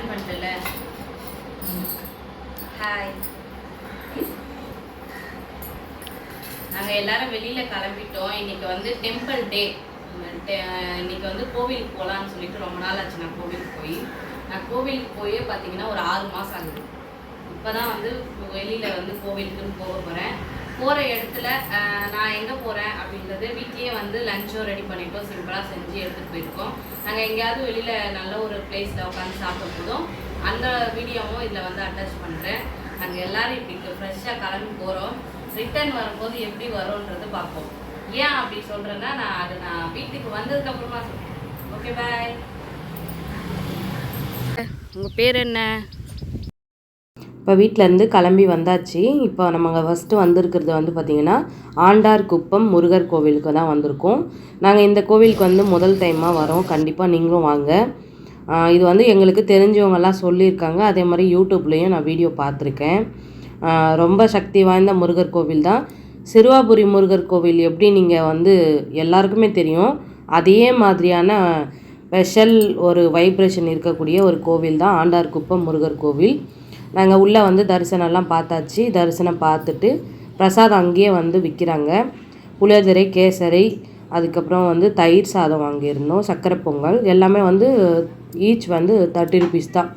On பண்ணல hi நாங்கள் எல்லாரும் வெளியில் கிளம்பிட்டோம். இன்னைக்கு வந்து டெம்பிள் டே இன்னைக்கு வந்து கோவிலுக்கு போகலான்னு சொல்லிட்டு ரொம்ப நாள் ஆச்சு நான் கோவிலுக்கு போய். நான் கோவிலுக்கு போய் பார்த்தீங்கன்னா ஒரு ஆறு மாதம் ஆகுது. இப்போ தான் வந்து வெளியில் வந்து கோவிலுக்குன்னு போக போகிறேன் போகிற இடத்துல நான் எங்கே போகிறேன் அப்படின்றது வீட்லேயே வந்து லஞ்சும் ரெடி பண்ணிட்டோம். சிம்பிளாக செஞ்சு எடுத்துகிட்டு போயிருக்கோம். நாங்கள் எங்கேயாவது வெளியில் நல்ல ஒரு பிளேஸில் உட்காந்து சாப்பிடும் போதும் அந்த வீடியோவும் இதில் வந்து அட்டாச் பண்ணுறேன் நாங்கள் எல்லோரும் இப்படி ஃப்ரெஷ்ஷாக கிளம்பி போகிறோம் ரிட்டர்ன் வரும்போது எப்படி வரும்ன்றது பார்ப்போம். ஏன் அப்படி சொல்கிறேன்னா நான் அது நான் வீட்டுக்கு வந்ததுக்கப்புறமா சொல்கிறேன் ஓகே பாய் உங்கள் பேர் என்ன? இப்போ வீட்டிலேருந்து கிளம்பி வந்தாச்சு. இப்போ நம்ம ஃபஸ்ட்டு வந்திருக்கிறது வந்து பார்த்திங்கன்னா ஆண்டார் குப்பம் முருகர் கோவிலுக்கு தான் வந்திருக்கோம். நாங்கள் இந்த கோவிலுக்கு வந்து முதல் டைமாக வரோம். கண்டிப்பாக நீங்களும் வாங்க. இது வந்து எங்களுக்கு தெரிஞ்சவங்கெல்லாம் சொல்லியிருக்காங்க. அதே மாதிரி யூடியூப்லேயும் நான் வீடியோ பார்த்துருக்கேன். ரொம்ப சக்தி வாய்ந்த முருகர் கோவில் தான். சிறுவாபுரி முருகர் கோவில் எப்படி நீங்கள் வந்து எல்லாருக்குமே தெரியும். அதே மாதிரியான ஸ்பெஷல் ஒரு வைப்ரேஷன் இருக்கக்கூடிய ஒரு கோவில் தான் ஆண்டார் குப்பம் முருகர் கோவில். நாங்கள் உள்ளே வந்து தரிசனம்லாம் பார்த்தாச்சு. தரிசனம் பார்த்துட்டு பிரசாதம் அங்கேயே வந்து விற்கிறாங்க புளியோதரை கேசரி அதுக்கப்புறம் வந்து தயிர் சாதம் வாங்கியிருந்தோம். சக்கரை பொங்கல் எல்லாமே வந்து ஈச் வந்து தேர்ட்டி ருபீஸ் தான்.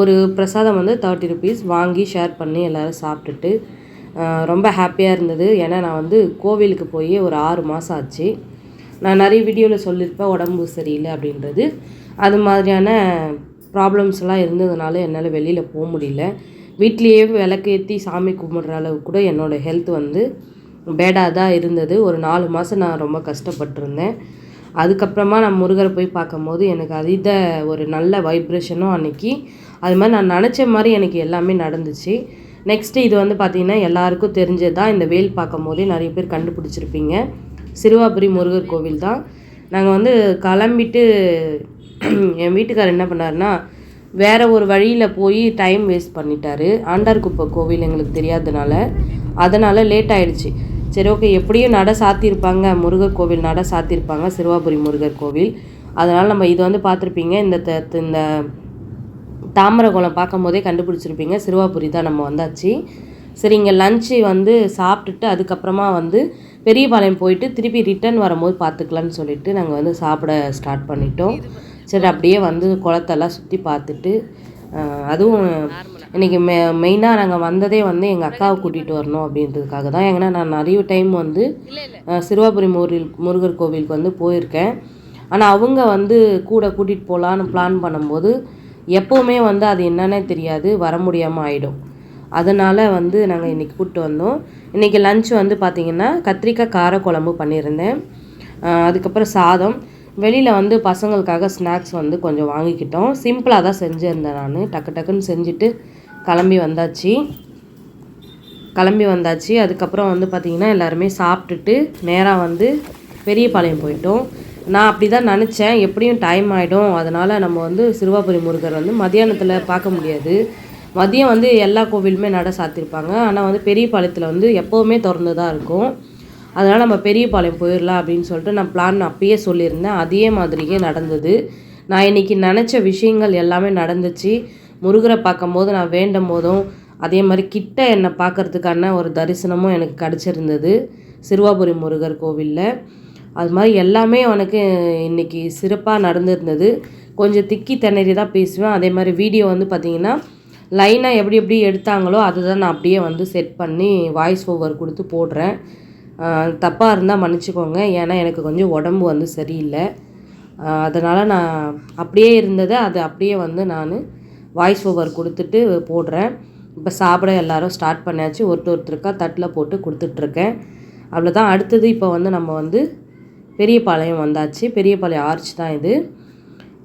ஒரு பிரசாதம் வந்து தேர்ட்டி ருபீஸ் வாங்கி ஷேர் பண்ணி எல்லோரும் சாப்பிட்டுட்டு ரொம்ப ஹாப்பியாக இருந்தது. ஏன்னா நான் வந்து கோவிலுக்கு போய் ஒரு ஆறு மாதம் ஆச்சு. நான் நிறைய வீடியோவில் சொல்லியிருப்பேன் உடம்பு சரியில்லை அப்படின்றது. அது மாதிரியான ப்ராப்ளம்ஸ் எல்லாம் இருந்ததுனால என்னால் வெளியில் போக முடியல. வீட்லேயே விளக்கேற்றி சாமி கும்பிட்ற அளவுக்கு கூட என்னோடய ஹெல்த் வந்து பேடாக தான் இருந்தது. ஒரு நாலு மாதம் நான் ரொம்ப கஷ்டப்பட்டிருந்தேன். அதுக்கப்புறமா நான் முருகரை போய் பார்க்கும்போது எனக்கு அதீத ஒரு நல்ல வைப்ரேஷனும் அன்றைக்கி அது மாதிரி நான் நினச்ச மாதிரி எனக்கு எல்லாமே நடந்துச்சு. நெக்ஸ்ட்டு இது வந்து பார்த்திங்கன்னா எல்லாருக்கும் தெரிஞ்சது தான் இந்த வேல் பார்க்கும் போதே நிறைய பேர் கண்டுபிடிச்சிருப்பீங்க. சிறுவாபுரி முருகர் கோவில் தான். நாங்கள் வந்து கிளம்பிட்டு என் வீட்டுக்கார் என்ன பண்ணாருன்னா வேற ஒரு வழியில் போய் டைம் வேஸ்ட் பண்ணிட்டாரு. ஆண்டார்குப்பை கோவில் எங்களுக்கு தெரியாததுனால அதனால் லேட் ஆயிடுச்சு. சரி ஓகே எப்படியும் நட சாத்தியிருப்பாங்க. முருகர் கோவில் நட சாத்தியிருப்பாங்க. சிறுவாபுரி முருகர் கோவில். அதனால் நம்ம இது வந்து பார்த்துருப்பீங்க. இந்த த- இந்த தாமரகுளம் பார்க்கும் போதே கண்டுபிடிச்சிருப்பீங்க. சிறுவாபுரி தான் நம்ம வந்தாச்சு. சரி இங்கே லஞ்சு வந்து சாப்பிட்டுட்டு அதுக்கப்புறமா வந்து பெரியபாளையம் போயிட்டு திருப்பி ரிட்டர்ன் வரும்போது பார்த்துக்கலான்னு சொல்லிட்டு நாங்கள் வந்து சாப்பிட ஸ்டார்ட் பண்ணிட்டோம். சரி அப்படியே வந்து குளத்தெல்லாம் சுற்றி பார்த்துட்டு அதுவும் இன்றைக்கி மெ மெயினாக நாங்கள் வந்ததே வந்து எங்கள் அக்காவை கூட்டிகிட்டு வரணும் அப்படின்றதுக்காக தான். ஏன்னா நான் நிறைய டைம் வந்து சிறுவாபுரி முருகர் முருகர் கோவிலுக்கு வந்து போயிருக்கேன். ஆனால் அவங்க வந்து கூட கூட்டிகிட்டு போகலான்னு பிளான் பண்ணும்போது எப்போவுமே வந்து அது என்னன்னே தெரியாது வர முடியாமல் ஆகிடும் அதனால் வந்து நாங்கள் இன்றைக்கி கூப்பிட்டு வந்தோம். இன்றைக்கி லஞ்ச் வந்து பார்த்திங்கன்னா கத்திரிக்காய் காரக்குழம்பு பண்ணியிருந்தேன். ஆஹ் அதுக்கப்புறம் சாதம். வெளியில் வந்து பசங்களுக்காக ஸ்நாக்ஸ் வந்து கொஞ்சம் வாங்கிக்கிட்டோம். சிம்பிளாக தான் செஞ்சுருந்தேன் நான். டக்கு டக்குன்னு செஞ்சுட்டு கிளம்பி வந்தாச்சு. கிளம்பி வந்தாச்சு. அதுக்கப்புறம் வந்து பார்த்திங்கன்னா எல்லாருமே சாப்பிட்டுட்டு நேராக வந்து பெரியபாளையம் போயிட்டோம். நான் அப்படி தான் நினச்சேன். எப்படியும் டைம் ஆகிடும் அதனால் நம்ம வந்து சிறுவாபுரி முருகர் வந்து மதியானத்தில் பார்க்க முடியாது. மதியம் வந்து எல்லா கோவிலுமே நட சாத்திருப்பாங்க. ஆனால் வந்து பெரியபாளையத்தில் வந்து எப்போவுமே திறந்து தான் இருக்கும். அதனால் நம்ம பெரியபாளையம் போயிடலாம் அப்படின்னு சொல்லிட்டு நான் பிளான் அப்பயே சொல்லியிருந்தேன். அதே மாதிரியே நடந்தது. நான் இன்னைக்கு நினச்ச விஷயங்கள் எல்லாமே நடந்துச்சு. முருகரை பார்க்கும்போது நான் வேண்டும் போதும் அதே மாதிரி கிட்ட என்னை பார்க்கறதுக்கான ஒரு தரிசனமும் எனக்கு கிடச்சிருந்தது. சிறுவாபுரி முருகர் கோவிலில். அது மாதிரி எல்லாமே உனக்கு இன்றைக்கி சிறப்பாக நடந்துருந்தது. கொஞ்சம் திக்கி திணறி தான் பேசுவேன். அதே மாதிரி வீடியோ வந்து பார்த்திங்கன்னா லைனாக எப்படி எப்படி எடுத்தாங்களோ அதுதான் நான் அப்படியே வந்து செட் பண்ணி வாய்ஸ் ஓவர் கொடுத்து போடுறேன். தப்பாக இருந்தால் மன்னிச்சுக்கோங்க. ஏன்னா எனக்கு கொஞ்சம் உடம்பு வந்து சரியில்லை. அதனால் நான் அப்படியே இருந்ததை அது அப்படியே வந்து நான் வாய்ஸ் ஓவர் கொடுத்துட்டு போடுறேன். இப்போ சாப்பிட எல்லாரும் ஸ்டார்ட் பண்ணியாச்சு. ஒருத்தர் ஒருத்தருக்கா தட்டில் போட்டு கொடுத்துட்ருக்கேன். அவ்வளோதான் அடுத்தது இப்போ வந்து நம்ம வந்து பெரியபாளையம் வந்தாச்சு. பெரியபாளையம் ஆர்ச் தான் இது.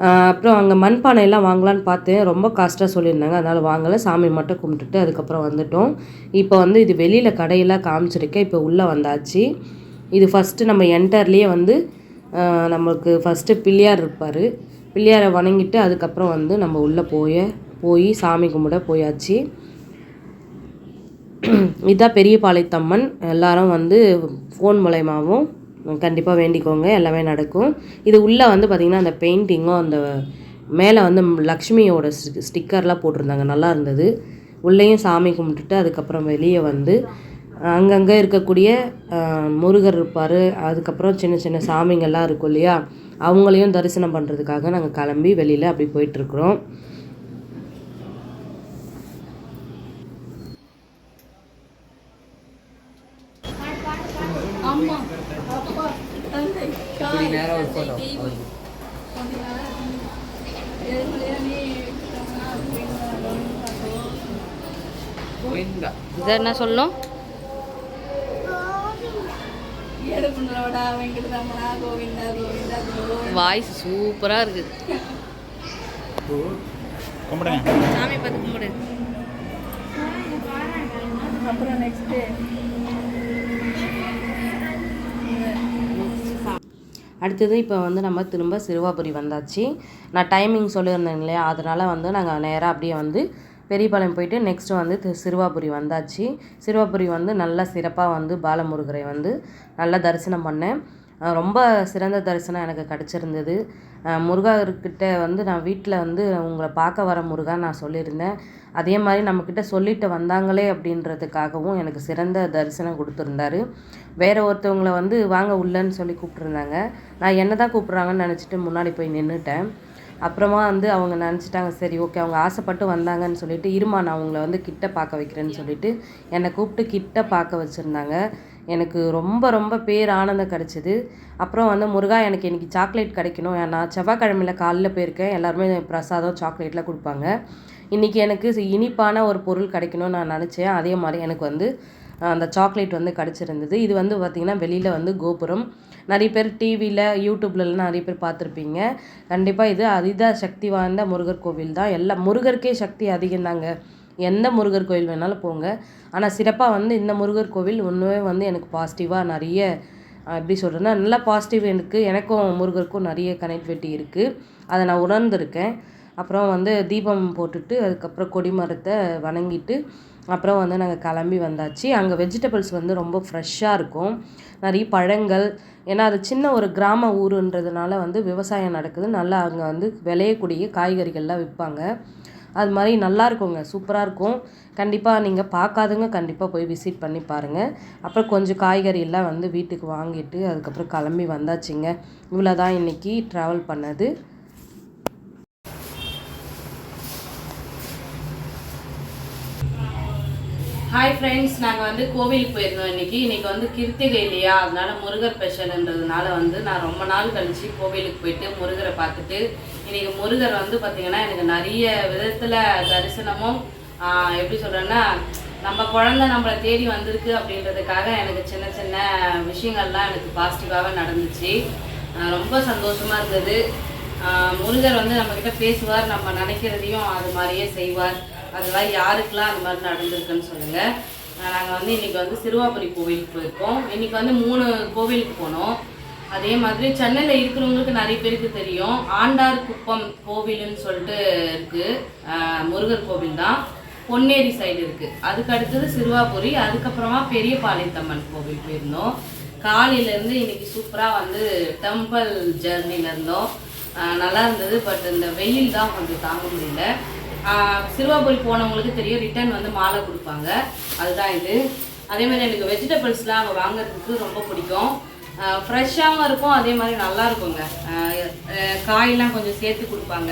அப்புறம் அங்கே மண்பானையெல்லாம் வாங்கலான்னு பார்த்தேன் ரொம்ப காஸ்ட்டாக சொல்லியிருந்தாங்க. அதனால் வாங்கலை. சாமி மட்டும் கும்பிட்டுட்டு அதுக்கப்புறம் வந்துட்டோம். இப்போ வந்து இது வெளியில் கடையெல்லாம் காமிச்சிருக்கேன். இப்போ உள்ளே வந்தாச்சு. இது ஃபஸ்ட்டு நம்ம என்டர்லேயே வந்து நம்மளுக்கு ஃபஸ்ட்டு பிள்ளையார் இருப்பார். பிள்ளையாரை வணங்கிட்டு அதுக்கப்புறம் வந்து நம்ம உள்ளே போய் போய் சாமி கும்பிட போயாச்சு. இதான் பெரியபாளையத்தம்மன். எல்லாரும் வந்து ஃபோன் மூலயமாவும் கண்டிப்பாக வேண்டிக்கோங்க. எல்லாமே நடக்கும். இது உள்ளே வந்து பார்த்திங்கன்னா அந்த பெயிண்டிங்கும் அந்த மேலே வந்து லக்ஷ்மியோட ஸ்டி- ஸ்டிக்கர்லாம் போட்டிருந்தாங்க. நல்லா இருந்தது. உள்ளேயும் சாமி கும்பிட்டுட்டு அதுக்கப்புறம் வெளியே வந்து அங்கங்கே இருக்கக்கூடிய முருகர் இருப்பார். அதுக்கப்புறம் சின்ன சின்ன சாமிங்கள்லாம் இருக்கும் இல்லையா? அவங்களையும் தரிசனம் பண்ணுறதுக்காக நாங்கள் கிளம்பி வெளியில் அப்படி போயிட்டுருக்குறோம் இதை என்ன சொல்லணும் ஏழுமலையோடா, வெங்கடரமணா, கோவிந்தா, கோவிந்தா, கோவிந்தா. வாய்ஸ் சூப்பராக இருக்குது கும்பிடுங்க. சாமி பார்த்து கும்பிடு. அப்புறம் அடுத்தது இப்போ வந்து நம்ம திரும்ப சிறுவாபுரி வந்தாச்சு. நான் டைமிங் சொல்லியிருந்தேன் இல்லையா? அதனால் வந்து நாங்கள் நேராக அப்படியே வந்து பெரியபாளையம் போயிட்டு நெக்ஸ்ட் வந்து சிறுவாபுரி வந்தாச்சு. சிறுவாபுரி வந்து நல்லா சிறப்பாக வந்து பாலமுருகரை வந்து நல்லா தரிசனம் பண்ணேன். ரொம்ப சிறந்த தரிசனம் எனக்கு கிடச்சிருந்தது. முருகாருக்கிட்ட முருகர்கிட்ட வந்து நான் வீட்டில் வந்து உங்களை பார்க்க வர முருகா நான் சொல்லியிருந்தேன். அதே மாதிரி நம்மக்கிட்ட சொல்லிட்டு வந்தாங்களே அப்படின்றதுக்காகவும் எனக்கு சிறந்த தரிசனம் கொடுத்துருந்தாரு. வேறு ஒருத்தவங்களை வந்து வாங்க உள்ளன்னு சொல்லி கூப்பிட்ருந்தாங்க நான் என்ன தான் கூப்பிட்றாங்கன்னு நினச்சிட்டு முன்னாடி போய் நின்றுட்டேன் அப்புறமா வந்து அவங்க நினச்சிட்டாங்க சரி ஓகே அவங்க ஆசைப்பட்டு வந்தாங்கன்னு சொல்லிட்டு இருமா நான் அவங்கள வந்து கிட்ட பார்க்க வைக்கிறேன்னு சொல்லிட்டு என்னை கூப்பிட்டு கிட்ட பார்க்க வச்சுருந்தாங்க. எனக்கு ரொம்ப ரொம்ப பேர் ஆனந்தம் கிடச்சிது. அப்புறம் வந்து முருகா எனக்கு இன்றைக்கி சாக்லேட் கிடைக்கணும். நான் செவ்வாய்க்கிழமையில் காலையில் போயிருக்கேன். எல்லாருமே பிரசாதம் சாக்லேட்லாம் கொடுப்பாங்க. இன்றைக்கி எனக்கு இனிப்பான ஒரு பொருள் கிடைக்கணும்னு நான் நினச்சேன். அதே மாதிரி எனக்கு வந்து அந்த சாக்லேட் வந்து கிடச்சிருந்தது. இது வந்து பார்த்திங்கன்னா வெளியில் வந்து கோபுரம். நிறைய பேர் டிவியில் யூடியூப்லலாம் நிறைய பேர் பார்த்துருப்பீங்க. கண்டிப்பாக இது அதித சக்தி வாய்ந்த முருகர் கோவில் தான். எல்லா முருகருக்கே சக்தி அதிகம்தாங்க. எந்த முருகர் கோவில் வேணாலும் போங்க. ஆனால் சிறப்பாக வந்து இந்த முருகர் கோவில் ஒன்றுமே வந்து எனக்கு பாசிட்டிவாக நிறைய எப்படி சொல்கிறேன்னா நல்லா பாசிட்டிவ் எனக்கு எனக்கும் முருகருக்கும் நிறைய கனெக்டிவிட்டி இருக்குது அதை நான் உணர்ந்திருக்கேன். அப்புறம் வந்து தீபம் போட்டுட்டு அதுக்கப்புறம் கொடிமரத்தை வணங்கிட்டு அப்புறம் வந்து நாங்கள் கிளம்பி வந்தாச்சு. அங்கே வெஜிடபிள்ஸ் வந்து ரொம்ப ஃப்ரெஷ்ஷாக இருக்கும். நிறைய பழங்கள். ஏன்னா அது சின்ன ஒரு கிராம ஊருன்றதுனால வந்து விவசாயம் நடக்குது. நல்லா அங்கே வந்து விளையக்கூடிய காய்கறிகள்லாம் விற்பாங்க. அது மாதிரி நல்லா இருக்குங்க. சூப்பராக இருக்கும். கண்டிப்பாக நீங்கள் பார்க்காதவங்க கண்டிப்பாக போய் விசிட் பண்ணி பாருங்கள் அப்புறம் கொஞ்சம் காய்கறியெல்லாம் வந்து வீட்டுக்கு வாங்கிட்டு அதுக்கப்புறம் கிளம்பி வந்தாச்சுங்க. இவ்வளோ தான் இன்றைக்கி ட்ராவல் பண்ணது. ஹாய் ஃப்ரெண்ட்ஸ் நாங்கள் வந்து கோவிலுக்கு போயிருந்தோம் இன்னைக்கு. இன்றைக்கி வந்து கிருத்திகை இல்லையா? அதனால் முருகர் ஸ்பெஷல்ன்றதுனால வந்து நான் ரொம்ப நாள் கழிச்சு கோவிலுக்கு போயிட்டு முருகரை பார்த்துட்டு இன்றைக்கி முருகர் வந்து பார்த்திங்கன்னா எனக்கு நிறைய விதத்தில் தரிசனமும் எப்படி சொல்கிறேன்னா நம்ம குழந்தை நம்மளை தேடி வந்திருக்கு அப்படின்றதுக்காக எனக்கு சின்ன சின்ன விஷயங்கள்லாம் எனக்கு பாசிட்டிவாக நடந்துச்சு. ரொம்ப சந்தோஷமாக இருந்தது. முருகர் வந்து நம்மக்கிட்ட பேசுவார் நம்ம நினைக்கிறதையும் அது மாதிரியே செய்வார். அதெல்லாம் யாருக்கெல்லாம் அந்த மாதிரி நடந்திருக்குன்னு சொல்லுங்கள் நாங்கள் வந்து இன்னைக்கு வந்து சிறுவாபுரி கோவிலுக்கு போயிருக்கோம். இன்னைக்கு வந்து மூணு கோவிலுக்கு போனோம். அதே மாதிரி சென்னையில் இருக்கிறவங்களுக்கு நிறைய பேருக்கு தெரியும். ஆண்டார் குப்பம் கோவிலுன்னு சொல்லிட்டு இருக்குது முருகர் கோவில் தான். பொன்னேரி சைடு இருக்குது அதுக்கு அடுத்தது சிறுவாபுரி அதுக்கப்புறமா பெரிய பாளையத்தம்மன் கோவில் போயிருந்தோம். காலையிலேருந்து இன்னைக்கு சூப்பராக வந்து டெம்பிள் ஜெர்னியில் இருந்தோம். நல்லா இருந்தது பட் இந்த வெயில் தான் கொஞ்சம் தாங்க முடியல. சிறுவாபுரி போனவங்களுக்கு தெரியும் ரிட்டர்ன் வந்து மாலை கொடுப்பாங்க. அதுதான் இது. அதே மாதிரி எனக்கு வெஜிடபிள்ஸ்லாம் அங்கே வாங்குறதுக்கு ரொம்ப பிடிக்கும். ஃப்ரெஷ்ஷாகவும் இருக்கும் அதே மாதிரி நல்லா இருக்குங்க. காயெல்லாம் கொஞ்சம் சேர்த்து கொடுப்பாங்க.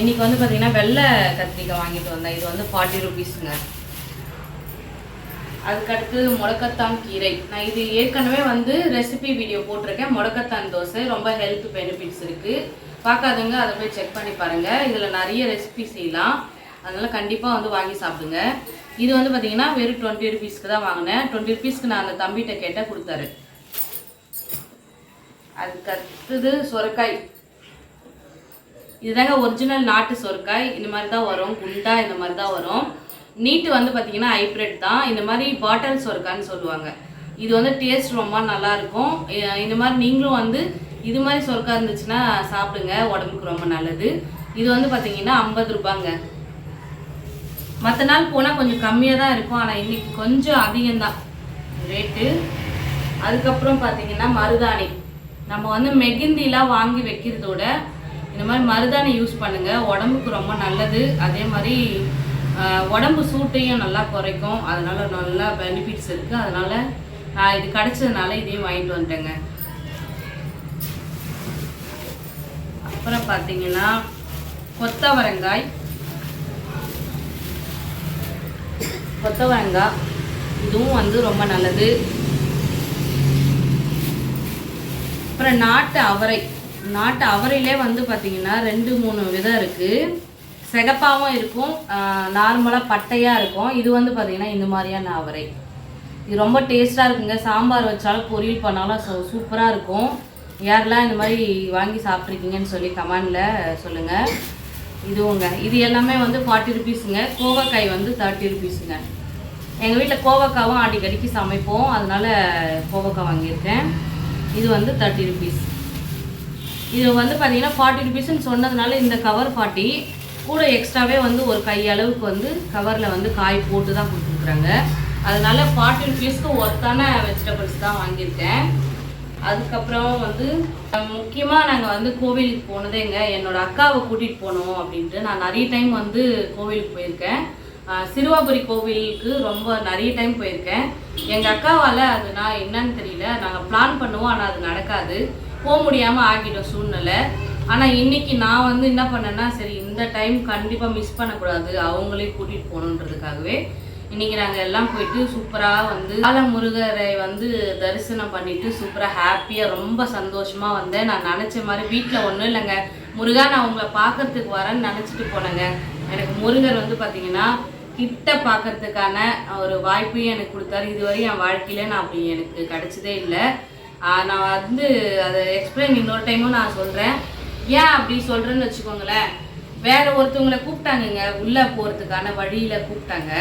இன்றைக்கி வந்து பார்த்திங்கன்னா வெள்ளை கத்திரிக்காய் வாங்கிட்டு வந்தேன். இது வந்து ஃபார்ட்டி ருபீஸுங்க அதுக்கடுத்து முடக்கத்தான் கீரை. நான் இது ஏற்கனவே வந்து ரெசிபி வீடியோ போட்டிருக்கேன். முடக்கத்தான் தோசை. ரொம்ப ஹெல்த் பெனிஃபிட்ஸ் இருக்குது பார்க்காதவங்க அதை போய் செக் பண்ணி பாருங்கள் இதில் நிறைய ரெசிபி செய்யலாம். அதனால் கண்டிப்பாக வந்து வாங்கி சாப்பிடுங்க. இது வந்து பார்த்தீங்கன்னா வெறும் டுவெண்ட்டி ருபீஸ்க்கு தான் வாங்கினேன். டுவெண்ட்டி ருபீஸ்க்கு நான் அந்த தம்பிகிட்ட கேட்டால் கொடுத்தாரு. அதுக்கு அடுத்தது சொரக்காய். இதுதாங்க ஒரிஜினல் நாட்டு சொரக்காய். இந்த மாதிரி தான் வரும். குண்டா இந்த மாதிரி தான் வரும். நீட்டு வந்து பார்த்தீங்கன்னா ஹைப்ரிட் தான். இந்த மாதிரி பாட்டில் சொரக்கான்னு சொல்லுவாங்க. இது வந்து டேஸ்ட் ரொம்ப நல்லா இருக்கும். இந்த மாதிரி நீங்களும் வந்து இது மாதிரி சொர்க்கா இருந்துச்சுன்னா சாப்பிடுங்க உடம்புக்கு ரொம்ப நல்லது. இது வந்து பார்த்தீங்கன்னா ஐம்பது ரூபாங்க. மற்ற நாள் போனால் கொஞ்சம் கம்மியாக தான் இருக்கும். ஆனால் இன்னைக்கு கொஞ்சம் அதிகம்தான். ரேட்டு. அதுக்கப்புறம் பார்த்தீங்கன்னா மருதாணி. நம்ம வந்து மெகிந்திலாம் வாங்கி வைக்கிறதோட இந்த மாதிரி மருதாணி யூஸ் பண்ணுங்கள் உடம்புக்கு ரொம்ப நல்லது. அதே மாதிரி உடம்பு சூட்டையும் நல்லா குறைக்கும். அதனால நல்லா பெனிஃபிட்ஸ் இருக்குது அதனால நான் இது கிடைச்சதுனால இதையும் வாங்கிட்டு வந்துட்டேங்க. அப்புறம் பார்த்தீங்கன்னா கொத்தவரங்காய். கொத்தவரங்காய் இதுவும் வந்து ரொம்ப நல்லது. அப்புறம் நாட்டு அவரை. நாட்டு அவரையிலே வந்து பார்த்தீங்கன்னா ரெண்டு மூணு விதம் இருக்குது சிகப்பாகவும் இருக்கும் நார்மலாக பட்டையாக இருக்கும். இது வந்து பார்த்தீங்கன்னா இந்த மாதிரியான அவரை. இது ரொம்ப டேஸ்ட்டாக இருக்குங்க. சாம்பார் வச்சாலும் பொரியல் பண்ணாலும் சூ சூப்பராக இருக்கும். யாரெல்லாம் இந்த மாதிரி வாங்கி சாப்பிட்ருக்கீங்கன்னு சொல்லி கமெண்டில் சொல்லுங்கள் இதுவுங்க. இது எல்லாமே வந்து ஃபார்ட்டி ருபீஸுங்க கோவக்காய் வந்து தேர்ட்டி ருபீஸுங்க எங்கள் வீட்டில் கோவக்காவும் அடிக்கடிக்கு சமைப்போம். அதனால் கோவக்காய் வாங்கியிருக்கேன். இது வந்து தேர்ட்டி ருபீஸ் இது வந்து பார்த்தீங்கன்னா ஃபார்ட்டி ருபீஸ்னு சொன்னதுனால இந்த கவர் ஃபார்ட்டி கூட எக்ஸ்ட்ராவே வந்து ஒரு கை அளவுக்கு வந்து கவரில் வந்து காய் போட்டு தான் கொடுத்துருக்குறாங்க. அதனால் ஃபார்ட்டி ருபீஸ்க்கு ஒர்த்தான வெஜிடபிள்ஸ் தான் வாங்கியிருக்கேன். அதுக்கப்புறம் வந்து முக்கியமாக நாங்கள் வந்து கோவிலுக்கு போனதேங்க என்னோட அக்காவை கூட்டிகிட்டு போனோம் அப்படின்ட்டு. நான் நிறைய டைம் வந்து கோவிலுக்கு போயிருக்கேன். சிறுவாபுரி கோவிலுக்கு ரொம்ப நிறைய டைம் போயிருக்கேன். எங்கள் அக்காவால் அது நான் என்னன்னு தெரியல. நாங்கள் பிளான் பண்ணுவோம் ஆனால் அது நடக்காது. போக முடியாமல் ஆகிடும் சூழ்நிலை. ஆனால் இன்னைக்கு நான் வந்து என்ன பண்ணேன்னா சரி இந்த டைம் கண்டிப்பாக மிஸ் பண்ணக்கூடாது. அவங்களே கூட்டிகிட்டு போகணுன்றதுக்காகவே. இன்னைக்கு நாங்கள் எல்லாம் போயிட்டு சூப்பராக வந்து பாலமுருகரை வந்து தரிசனம் பண்ணிட்டு சூப்பராக ஹாப்பியாக ரொம்ப சந்தோஷமாக வந்தேன். நான் நினச்ச மாதிரி வீட்டில் ஒன்றும் இல்லைங்க. முருகா நான் உங்களை பார்க்கறதுக்கு வரேன்னு நினச்சிட்டு போனேங்க. எனக்கு முருகர் வந்து பார்த்தீங்கன்னா கிட்ட பார்க்கறதுக்கான ஒரு வாய்ப்பையும் எனக்கு கொடுத்தாரு. இதுவரையும் என் வாழ்க்கையில நான் அப்படி எனக்கு கிடைச்சதே இல்லை. நான் வந்து அதை எக்ஸ்பிளைன் இன்னொரு டைமும் நான் சொல்கிறேன் ஏன் அப்படி சொல்கிறேன்னு வச்சுக்கோங்களேன். வேற ஒருத்தவங்களை கூப்பிட்டாங்கங்க. உள்ளே போகிறதுக்கான வழியில் கூப்பிட்டாங்க.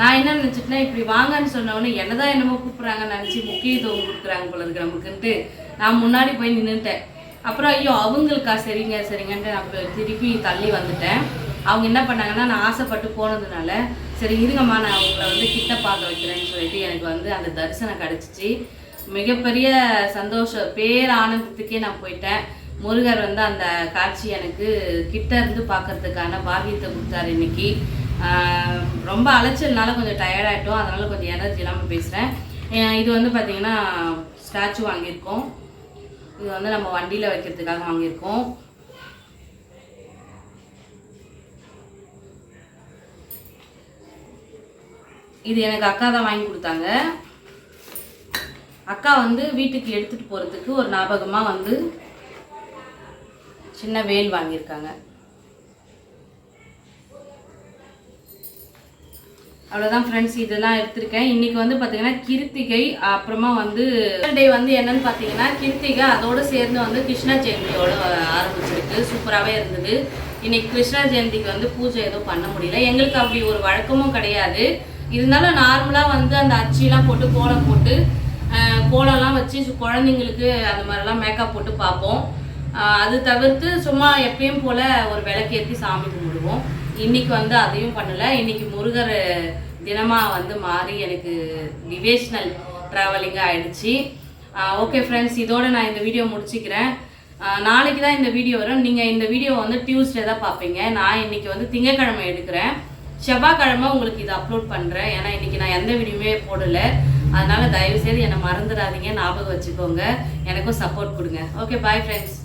நான் என்ன நினச்சிட்டேன் இப்படி வாங்கன்னு சொன்னவொடனே என்னதான் என்னமோ கூப்பிட்றாங்கன்னு நினச்சி முக்கியத்துவம் கொடுக்குறாங்க போல இருக்கு நமக்குன்ட்டு நான் முன்னாடி போய் நின்றுட்டேன் அப்புறம் ஐயோ அவங்களுக்கா? சரிங்க சரிங்கன்ட்டு நான் திருப்பி தள்ளி வந்துட்டேன். அவங்க என்ன பண்ணாங்கன்னா நான் ஆசைப்பட்டு போனதுனால சரி இருங்கம்மா நான் அவங்கள வந்து கிட்ட பார்க்க வைக்கிறேன்னு சொல்லிட்டு எனக்கு வந்து அந்த தரிசனம் கிடச்சிச்சு. மிகப்பெரிய சந்தோஷம். பேர் ஆனந்தத்துக்கே நான் போயிட்டேன். முருகர் வந்து அந்த காட்சி எனக்கு கிட்ட இருந்து பார்க்கறதுக்கான பாகியத்தை கொடுத்தாரு இன்னைக்கு. ரொம்ப அலைச்சல்னால கொஞ்சம் டயர்டாகிட்டோம் அதனால் கொஞ்சம் எனர்ஜி இல்லாமல் பேசுகிறேன் இது வந்து பார்த்தீங்கன்னா ஸ்டாச்சு வாங்கியிருக்கோம். இது வந்து நம்ம வண்டியில் வைக்கிறதுக்காக வாங்கியிருக்கோம். இது எனக்கு அக்கா தான் வாங்கி கொடுத்தாங்க. அக்கா வந்து வீட்டுக்கு எடுத்துகிட்டு போகிறதுக்கு ஒரு ஞாபகமாக வந்து சின்ன வேல் வாங்கியிருக்காங்க. அவ்வளோதான் ஃப்ரெண்ட்ஸ் இதெல்லாம் எடுத்திருக்கேன். இன்னைக்கு வந்து பார்த்தீங்கன்னா கிருத்திகை அப்புறமா வந்து டே வந்து என்னன்னு பார்த்தீங்கன்னா கிருத்திகை அதோடு சேர்ந்து வந்து கிருஷ்ணா ஜெயந்தியோட ஆரம்பிச்சிருக்கு. சூப்பராகவே இருந்தது. இன்றைக்கி கிருஷ்ணா ஜெயந்திக்கு வந்து பூஜை எதுவும் பண்ண முடியல. எங்களுக்கு அப்படி ஒரு வழக்கமும் கிடையாது. இருந்தாலும் நார்மலாக வந்து அந்த அச்சிலாம் போட்டு கோலம் போட்டு கோலம்லாம் வச்சு குழந்தைங்களுக்கு அந்த மாதிரிலாம் மேக்கப் போட்டு பார்ப்போம். அது தவிர்த்து சும்மா எப்பயும் போல் ஒரு விளக்கேற்றி சாமி கும்பிடுவோம். இன்னைக்கு வந்து அதையும் பண்ணல. இன்னைக்கு முருகர் தினமா வந்து மாறி எனக்கு டிவேஷ்னல் ட்ராவலிங்காக ஆயிடுச்சு. ஓகே ஃப்ரெண்ட்ஸ் இதோட நான் இந்த வீடியோ முடிச்சுக்கிறேன். நாளைக்கு தான் இந்த வீடியோ வரும். நீங்கள் இந்த வீடியோ வந்து டியூஸ்டே தான் பார்ப்பீங்க. நான் இன்னைக்கு வந்து திங்கக்கிழமை எடுக்கிறேன். செவ்வாய்க்கிழமை உங்களுக்கு இதை அப்லோட் பண்ணுறேன் ஏன்னா இன்றைக்கி நான் எந்த வீடியோமே போடலை. அதனால தயவுசெய்து என்னை மறந்துடாதீங்க. ஞாபகம் வச்சுக்கோங்க. எனக்கும் சப்போர்ட் கொடுங்க. Okay bye friends